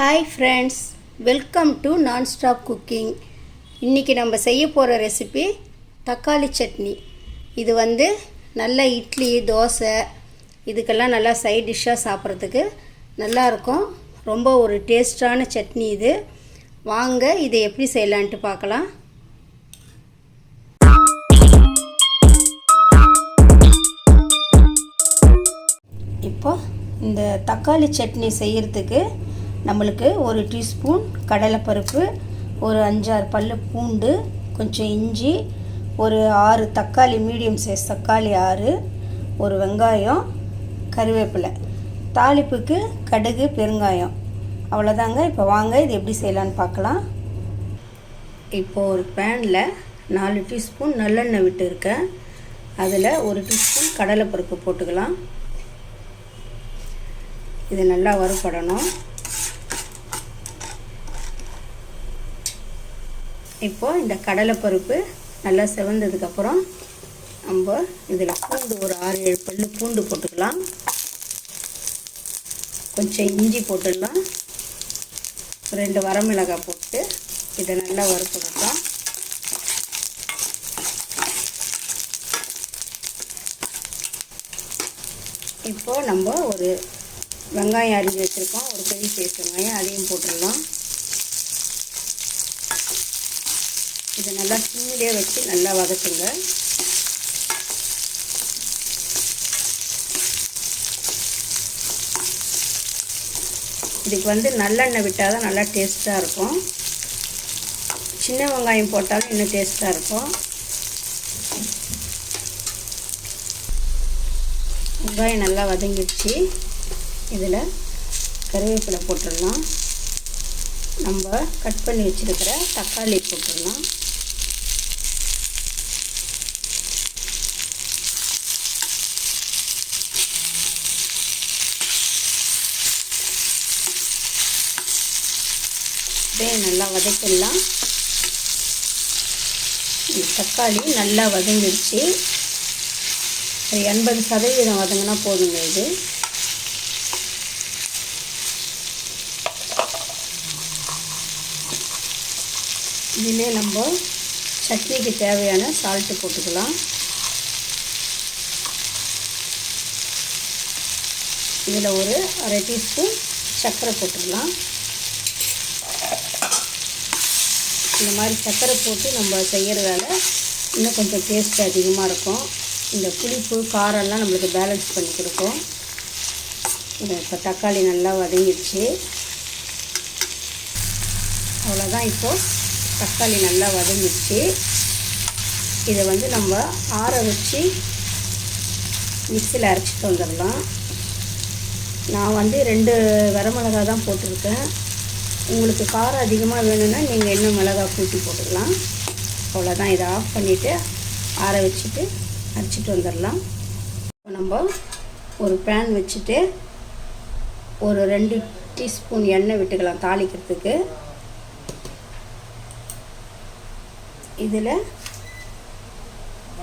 Hi friends welcome to non stop cooking இன்றைக்கி நம்ம செய்ய போகிற ரெசிபி தக்காளி சட்னி. இது வந்து நல்ல இட்லி தோசை இதுக்கெல்லாம் நல்லா சைட் டிஷ்ஷாக சாப்பிட்றதுக்கு நல்லாயிருக்கும் ரொம்ப ஒரு டேஸ்டான சட்னி இது. வாங்க இதை எப்படி செய்யலான்ட்டு பார்க்கலாம். இப்போ இந்த தக்காளி சட்னி செய்கிறதுக்கு நம்மளுக்கு ஒரு டீஸ்பூன் கடலைப்பருப்பு ஒரு அஞ்சாறு பல்லு பூண்டு கொஞ்சம் இஞ்சி ஒரு ஆறு தக்காளி மீடியம் சைஸ் தக்காளி ஆறு ஒரு வெங்காயம் கருவேப்பிலை. தாளிப்புக்கு கடுகு பெருங்காயம். அவ்வளோதாங்க. இப்போ வாங்க இது எப்படி செய்யலான்னு பார்க்கலாம். இப்போ ஒரு பேனில் நாலு டீஸ்பூன் நல்லெண்ணெய் விட்டு இருக்கேன். அதில் ஒரு டீஸ்பூன் கடலைப்பருப்பு போட்டுக்கலாம். இது நல்லா வறுபடணும். இப்போ இந்த கடலைப்பருப்பு நல்லா செவந்ததுக்கப்புறம் நம்ம இதில் பூண்டு ஒரு ஆறு ஏழு பல்லு பூண்டு போட்டுக்கலாம். கொஞ்சம் இஞ்சி போட்டுடலாம். ரெண்டு வரமிளகாய் போட்டு இதை நல்லா வறுத்துடலாம். இப்போது நம்ம ஒரு வெங்காயம் அரிஞ்சு வச்சுருக்கோம். ஒரு பெரிய சைஸ் வெங்காயம் அதையும் போட்டுடலாம். இதை நல்லா சிம்மிலே வச்சு நல்லா வதக்குங்க. இதுக்கு வந்து நல்லெண்ணெய் விட்டால் தான் நல்லா டேஸ்ட்டாக இருக்கும். சின்ன வெங்காயம் போட்டாலும் இன்னும் டேஸ்ட்டாக இருக்கும். வெங்காயம் நல்லா வதங்கிடுச்சு. இதில் கருவேப்பிலை போட்டுடலாம். நம்ம கட் பண்ணி வச்சுருக்கிற தக்காளி போட்டுடலாம். அப்படியே நல்லா வதக்கிடலாம். தக்காளி நல்லா வதங்கிடுச்சு. ஒரு எண்பது சதவீதம் வதங்கினா போதுங்க இது. இதிலே நம்ம சட்னிக்கு தேவையான சால்ட்டு போட்டுக்கலாம். இதில் ஒரு அரை டீஸ்பூன் சர்க்கரை போட்டுக்கலாம். இந்த மாதிரி சர்க்கரை போட்டு நம்ம செய்கிறதால இன்னும் கொஞ்சம் டேஸ்ட் அதிகமாக இருக்கும். இந்த புளிப்பு காரம்லாம் நம்மளுக்கு பேலன்ஸ் பண்ணி கொடுக்கும். இப்போ தக்காளி நல்லா வதங்கிடுச்சு. அவ்வளோதான் இப்போது தக்காளி நல்லா வதங்கிடுச்சு. இதை வந்து நம்ம ஆற வச்சு மிக்சியில் அரைச்சிட்டு வந்துடலாம். நான் வந்து ரெண்டு வரமிளகா தான் போட்டிருக்கேன். உங்களுக்கு காரம் அதிகமாக வேணும்னா நீங்கள் இன்னும் மிளகா கூட்டி போட்டுக்கலாம். அவ்வளோதான் இதை ஆஃப் பண்ணிவிட்டு ஆற வச்சுட்டு அரைச்சிட்டு வந்துடலாம். இப்போ நம்ம ஒரு பேன் வச்சுட்டு ஒரு ரெண்டு டீஸ்பூன் எண்ணெய் விட்டுக்கலாம் தாளிக்கிறதுக்கு. இதில்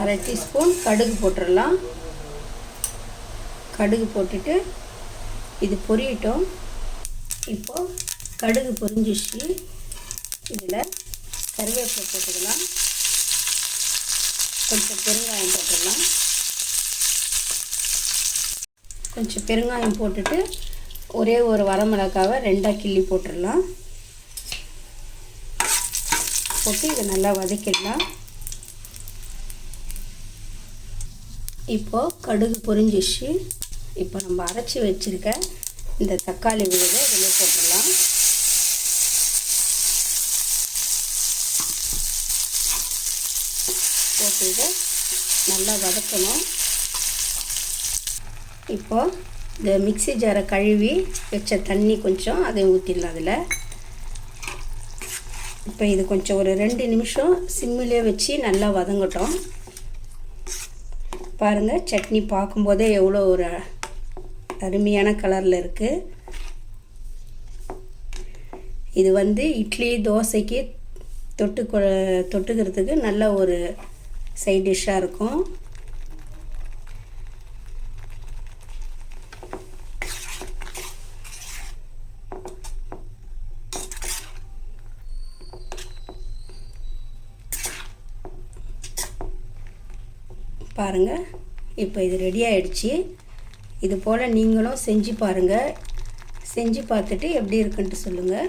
அரை டீஸ்பூன் கடுகு போட்டுடலாம். கடுகு போட்டுட்டு இது பொரியட்டும். இப்போது கடுகு பொரிஞ்சிச்சு. இதில் கருவேப்பிலை போட்டுக்கலாம். கொஞ்சம் பெருங்காயம் போட்டுடலாம் கொஞ்சம் பெருங்காயம் போட்டுட்டு ஒரே ஒரு வரமிளகாவை ரெண்டாக கிள்ளி போட்டுடலாம். போட்டு இதை நல்லா வதக்கிடலாம். இப்போது கடுகு பொரிஞ்சிச்சு. இப்போ நம்ம அரைச்சி வச்சுருக்க இந்த தக்காளி விழுதை இதில் போட்டுடலாம். போட்டு இதை நல்லா வதக்கணும். இப்போது இந்த மிக்சி ஜாரை கழுவி வச்ச தண்ணி கொஞ்சம் அதை ஊற்றிடலாம் அதில். இப்போ இது கொஞ்சம் ஒரு ரெண்டு நிமிஷம் சிம்மிலே வச்சு நல்லா வதங்கட்டும். பாருங்கள் சட்னி பார்க்கும்போதே எவ்வளோ ஒரு அருமையான கலரில் இருக்குது இது வந்து இட்லி தோசைக்கு தொட்டு தொட்டுக்கிறதுக்கு நல்ல ஒரு சைட் டிஷ்ஷாக இருக்கும். பாருங்கள் இப்போ இது ரெடி ஆகிடுச்சி இது போல் நீங்களும் செஞ்சு பாருங்கள் செஞ்சு பார்த்துட்டு எப்படி இருக்குன்ட்டு சொல்லுங்கள்